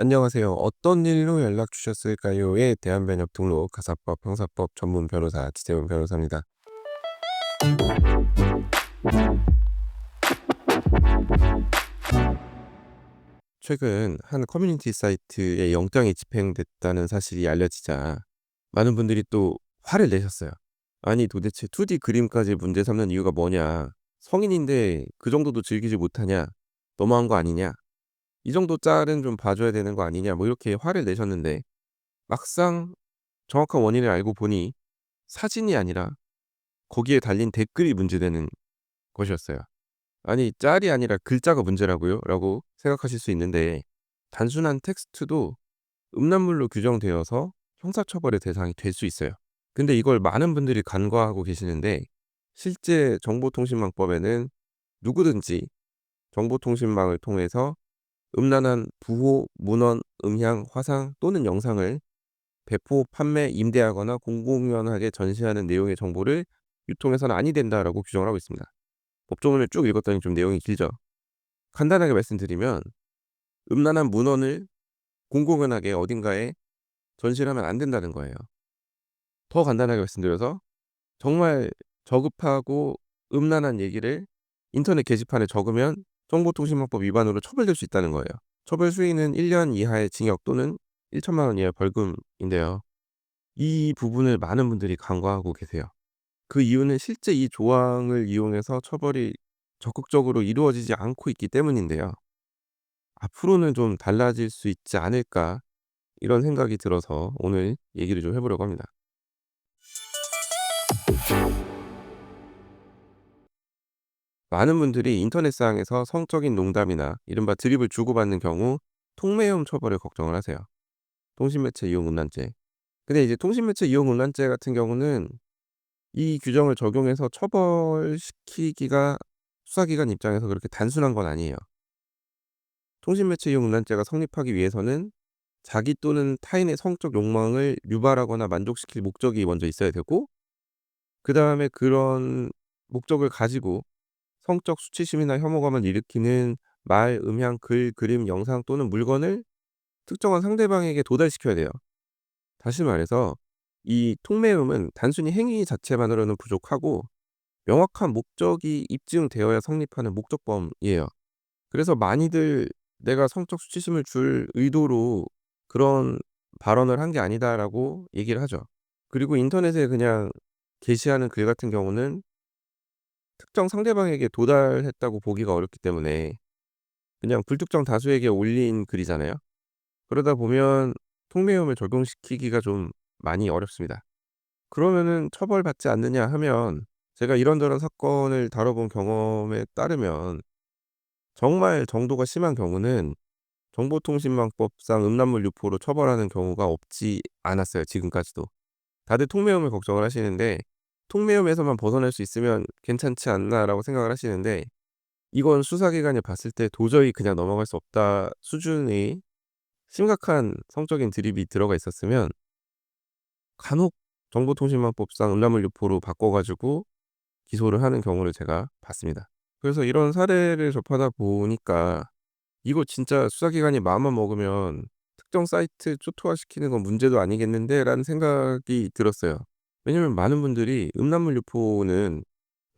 안녕하세요. "어떤 일로 연락 주셨을까요?"에 대한 변협 등록 가사법, 형사법 전문 변호사 지재훈 변호사입니다. 최근 한 커뮤니티 사이트에 영장이 집행됐다는 사실이 알려지자 많은 분들이 또 화를 내셨어요. "아니 도대체 2D 그림까지 문제 삼는 이유가 뭐냐. 성인인데 그 정도도 즐기지 못하냐. 너무한 거 아니냐. 이 정도 짤은 좀 봐 줘야 되는 거 아니냐." 뭐 이렇게 화를 내셨는데 막상 정확한 원인을 알고 보니 사진이 아니라 거기에 달린 댓글이 문제되는 것이었어요. "아니 짤이 아니라 글자가 문제라고요?" 라고 생각하실 수 있는데 단순한 텍스트도 음란물로 규정되어서 형사처벌의 대상이 될 수 있어요. 근데 이걸 많은 분들이 간과하고 계시는데 실제 정보통신망법에는 누구든지 정보통신망을 통해서 음란한 부호, 문헌, 음향, 화상 또는 영상을 배포, 판매, 임대하거나 공공연하게 전시하는 내용의 정보를 유통해서는 아니 된다라고 규정을 하고 있습니다. 법조문을 쭉 읽었더니 좀 내용이 길죠. 간단하게 말씀드리면 음란한 문헌을 공공연하게 어딘가에 전시를 하면 안 된다는 거예요. 더 간단하게 말씀드려서 정말 저급하고 음란한 얘기를 인터넷 게시판에 적으면 정보통신망법 위반으로 처벌될 수 있다는 거예요. 처벌 수위는 1년 이하의 징역 또는 1천만 원 이하의 벌금인데요. 이 부분을 많은 분들이 간과하고 계세요. 그 이유는 실제 이 조항을 이용해서 처벌이 적극적으로 이루어지지 않고 있기 때문인데요. '앞으로는 좀 달라질 수 있지 않을까.' 이런 생각이 들어서 오늘 얘기를 좀 해 보려고 합니다. 많은 분들이 인터넷상에서 성적인 농담이나 이른바 드립을 주고받는 경우 통매음 처벌을 걱정을 하세요. 통신매체 이용 음란죄. 근데 이제 통신매체 이용 음란죄 같은 경우는 이 규정을 적용해서 처벌시키기가 수사기관 입장에서 그렇게 단순한 건 아니에요. 통신매체 이용 음란죄가 성립하기 위해서는 자기 또는 타인의 성적 욕망을 유발하거나 만족시킬 목적이 먼저 있어야 되고 그 다음에 그런 목적을 가지고 성적 수치심이나 혐오감을 일으키는 말, 음향, 글, 그림, 영상 또는 물건을 특정한 상대방에게 도달시켜야 돼요. 다시 말해서 이 통매음은 단순히 행위 자체만으로는 부족하고 명확한 목적이 입증되어야 성립하는 목적범이에요. 그래서 많이들 "내가 성적 수치심을 줄 의도로 그런 발언을 한 게 아니다."라고 얘기를 하죠. 그리고 인터넷에 그냥 게시하는 글 같은 경우는 특정 상대방에게 도달했다고 보기가 어렵기 때문에 그냥 불특정 다수에게 올린 글이잖아요. 그러다 보면 통매음을 적용시키기가 좀 많이 어렵습니다. 그러면은 처벌받지 않느냐 하면 제가 이런저런 사건을 다뤄본 경험에 따르면 정말 정도가 심한 경우는 정보통신망법상 음란물 유포로 처벌하는 경우가 없지 않았어요 지금까지도. 다들 통매음을 걱정을 하시는데 ' 통매음에서만 벗어날 수 있으면 괜찮지 않나.'라고 생각을 하시는데 이건 수사기관이 봤을 때 '도저히 그냥 넘어갈 수 없다.' 수준의 심각한 성적인 드립이 들어가 있었으면 간혹 정보통신망법상 음란물 유포로 바꿔 가지고 기소를 하는 경우를 제가 봤습니다. 그래서 이런 사례를 접하다 보니까 '이거 진짜 수사기관이 마음만 먹으면 특정 사이트 초토화시키는 건 문제도 아니겠는데.'라는 생각이 들었어요. 왜냐면 많은 분들이 음란물 유포는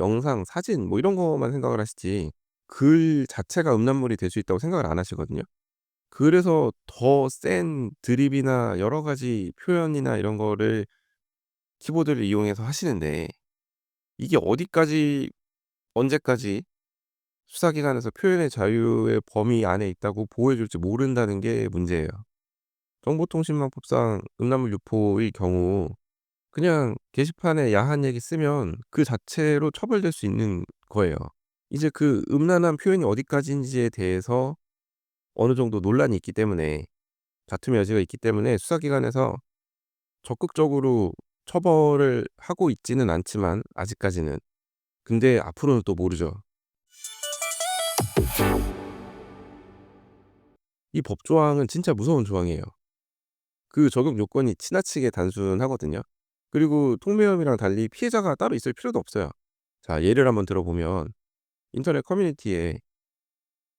영상, 사진 뭐 이런 것만 생각을 하시지 글 자체가 음란물이 될 수 있다고 생각을 안 하시거든요. 그래서 더 센 드립이나 여러 가지 표현이나 이런 거를 키보드를 이용해서 하시는데 이게 어디까지 언제까지 수사기관에서 표현의 자유의 범위 안에 있다고 보호해 줄지 모른다는 게 문제예요. 정보통신망법상 음란물 유포의 경우 그냥 게시판에 야한 얘기 쓰면 그 자체로 처벌될 수 있는 거예요. 이제 그 음란한 표현이 어디까지인지에 대해서 어느 정도 논란이 있기 때문에 다툼의 여지가 있기 때문에 수사기관에서 적극적으로 처벌을 하고 있지는 않지만 아직까지는. 근데 앞으로는 또 모르죠. 이 법 조항은 진짜 무서운 조항이에요. 그 적용 요건이 지나치게 단순하거든요. 그리고 통매음이랑 달리 피해자가 따로 있을 필요도 없어요. 자 예를 한번 들어보면 인터넷 커뮤니티에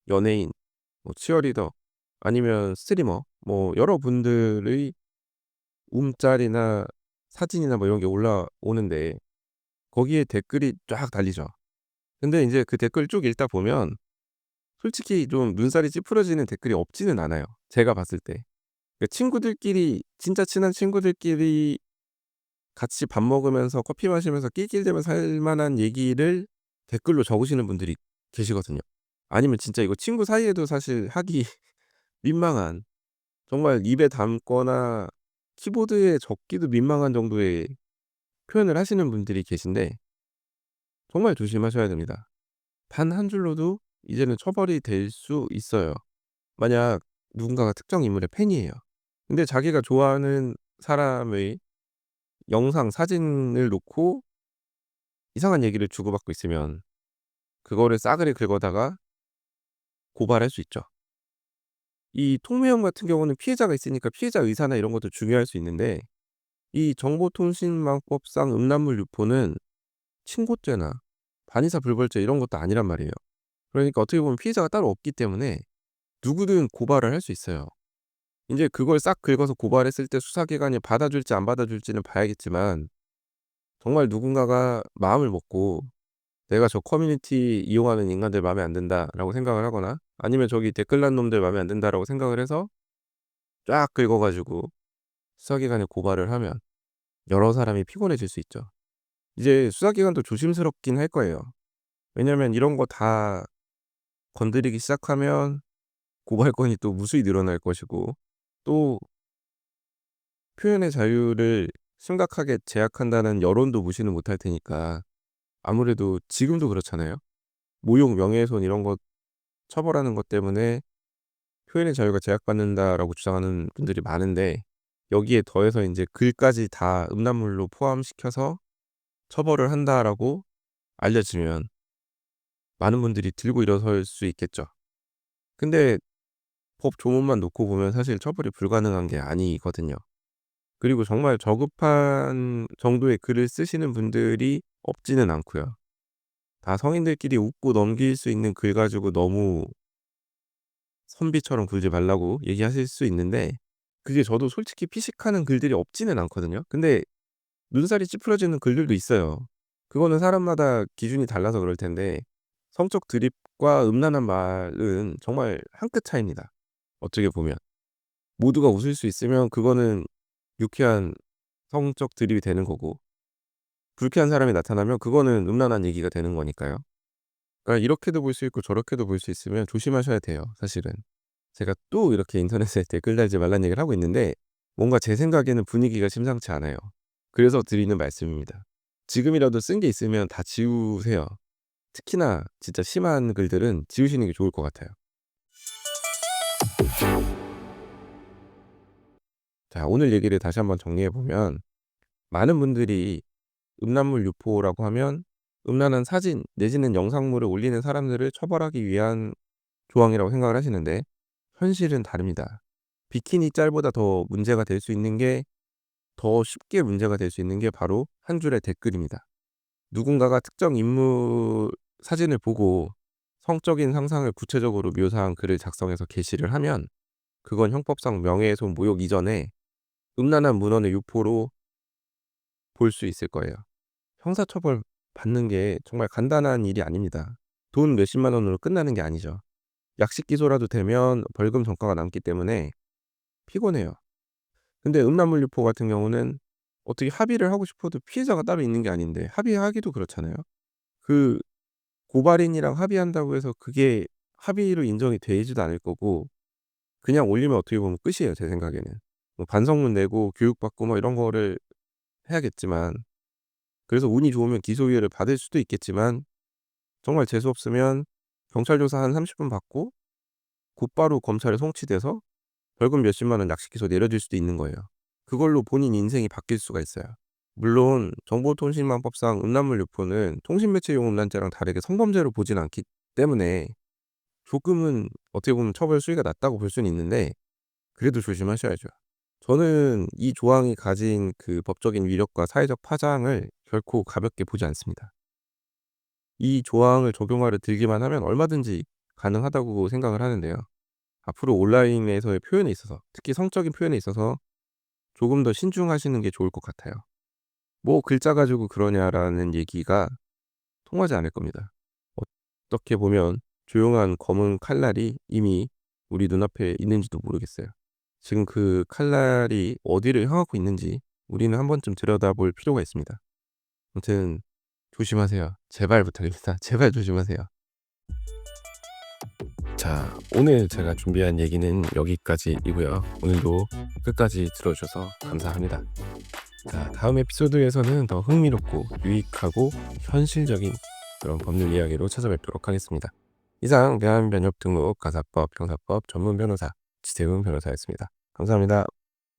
연예인, 뭐 치어리더 아니면 스트리머 뭐 여러분들의 움짤이나 사진이나 뭐 이런 게 올라오는데 거기에 댓글이 쫙 달리죠. 근데 인제 그 댓글 쭉 읽다 보면 솔직히 좀 눈살이 찌푸려지는 댓글이 없지는 않아요 제가 봤을 때. 그 친구들끼리 진짜 친한 친구들끼리 같이 밥 먹으면서 커피 마시면서 낄낄대면서 할 만한 얘기를 댓글로 적으시는 분들이 계시거든요. 아니면 진짜 이거 친구 사이에도 사실 하기 민망한 정말 입에 담거나 키보드에 적기도 민망한 정도의 표현을 하시는 분들이 계신데 정말 조심하셔야 됩니다. 단1 줄로도 이제는 처벌이 될 수 있어요. 만약 누군가가 특정 인물의 팬이에요. 근데 자기가 좋아하는 사람의 영상, 사진을 놓고 이상한 얘기를 주고받고 있으면 그거를 싸그리 긁어다가 고발할 수 있죠. 이 통매염 같은 경우는 피해자가 있으니까 피해자 의사나 이런 것도 중요할 수 있는데 이 정보통신망법상 음란물 유포는 친고죄나 반의사 불벌죄 이런 것도 아니란 말이에요. 그러니까 어떻게 보면 피해자가 따로 없기 때문에 누구든 고발을 할 수 있어요. 인제 그걸 싹 긁어서 고발했을 때 수사기관이 받아줄지 안 받아줄지는 봐야겠지만 정말 누군가가 마음을 먹고 '내가 저 커뮤니티 이용하는 인간들 마음에 안 든다.'라고 생각을 하거나 아니면 '저기 댓글 단 놈들 마음에 안 든다.'라고 생각을 해서 쫙 긁어 가지고 수사기관에 고발을 하면 여러 사람이 피곤해질 수 있죠. 이제 수사기관도 조심스럽긴 할 거예요. 왜냐면 이런 거 다 건드리기 시작하면 고발건이 또 무수히 늘어날 것이고 또 표현의 자유를 심각하게 제약한다는 여론도 무시는 못할 테니까 아무래도 지금도 그렇잖아요. 모욕, 명예훼손 이런 것 처벌하는 것 때문에 "표현의 자유가 제약받는다."라고 주장하는 분들이 많은데 여기에 더해서 인제 "글까지 다 음란물로 포함시켜서 처벌을 한다."라고 알려지면 많은 분들이 들고 일어설 수 있겠죠. 근데 법 조문만 놓고 보면 사실 처벌이 불가능한 게 아니거든요. 그리고 정말 저급한 정도의 글을 쓰시는 분들이 없지는 않고요. 다 성인들끼리 웃고 넘길 수 있는 글 가지고 너무 선비처럼 굴지 말라고 얘기하실 수 있는데 그게 저도 솔직히 피식하는 글들이 없지는 않거든요. 근데 눈살이 찌푸려지는 글들도 있어요. 그거는 사람마다 기준이 달라서 그럴 텐데 성적 드립과 음란한 말은 정말 한 끗 차이입니다 어떻게 보면. 모두가 웃을 수 있으면 그거는 유쾌한 성적 드립이 되는 거고 불쾌한 사람이 나타나면 그거는 음란한 얘기가 되는 거니까요. 그러니까 이렇게도 볼 수 있고 저렇게도 볼 수 있으면 조심하셔야 돼요 사실은. 제가 또 이렇게 인터넷에 댓글 달지 말라는 얘기를 하고 있는데 뭔가 제 생각에는 분위기가 심상치 않아요. 그래서 드리는 말씀입니다. 지금이라도 쓴 게 있으면 다 지우세요. 특히나 진짜 심한 글들은 지우시는 게 좋을 것 같아요. 자 오늘 얘기를 다시 한번 정리해 보면 많은 분들이 음란물 유포라고 하면 음란한 사진 내지는 영상물을 올리는 사람들을 처벌하기 위한 조항이라고 생각을 하시는데 현실은 다릅니다. 비키니 짤보다 더 문제가 될 수 있는 게 더 쉽게 문제가 될 수 있는 게 바로 한 줄의 댓글입니다. 누군가가 특정 인물 사진을 보고 성적인 상상을 구체적으로 묘사한 글을 작성해서 게시를 하면 그건 형법상 명예훼손 모욕 이전에 음란한 문헌의 유포로 볼 수 있을 거예요. 형사처벌 받는 게 정말 간단한 일이 아닙니다. 돈 몇십만 원으로 끝나는 게 아니죠. 약식 기소라도 되면 벌금 전과가 남기 때문에 피곤해요. 근데 음란물 유포 같은 경우는 어떻게 합의를 하고 싶어도 피해자가 따로 있는 게 아닌데 합의하기도 그렇잖아요. 그 고발인이랑 합의한다고 해서 그게 합의로 인정이 되지도 않을 거고 그냥 올리면 어떻게 보면 끝이에요 제 생각에는. 뭐 반성문 내고 교육받고 뭐 이런 거를 해야겠지만 그래서 운이 좋으면 기소유예를 받을 수도 있겠지만 정말 재수 없으면 경찰 조사 한 30 분 받고 곧바로 검찰에 송치돼서 벌금 몇십만 원 약식 기소 내려질 수도 있는 거예요. 그걸로 본인 인생이 바뀔 수가 있어요. 물론 정보통신망법상 음란물 유포는 통신매체용 음란죄랑 다르게 성범죄로 보진 않기 때문에 조금은 어떻게 보면 처벌 수위가 낮다고 볼 수는 있는데 그래도 조심하셔야죠. 저는 이 조항이 가진 그 법적인 위력과 사회적 파장을 결코 가볍게 보지 않습니다. 이 조항을 적용하려 들기만 하면 얼마든지 가능하다고 생각을 하는데요. 앞으로 온라인에서의 표현에 있어서 특히 성적인 표현에 있어서 조금 더 신중하시는 게 좋을 것 같아요. " 뭐 글자 가지고 그러냐."라는 얘기가 통하지 않을 겁니다. 어떻게 보면 조용한 검은 칼날이 이미 우리 눈앞에 있는지도 모르겠어요. 지금 그 칼날이 어디를 향하고 있는지 우리는 한 번쯤 들여다볼 필요가 있습니다. 아무튼 조심하세요. 제발 부탁입니다. 제발 조심하세요. 자, 오늘 제가 준비한 얘기는 여기까지이고요. 오늘도 끝까지 들어주셔서 감사합니다. 자, 다음 에피소드에서는 더 흥미롭고 유익하고 현실적인 그런 법률 이야기로 찾아뵙도록 하겠습니다. 이상 대한변협 등록 가사법 형사법 전문 변호사 지세훈 변호사였습니다. 감사합니다.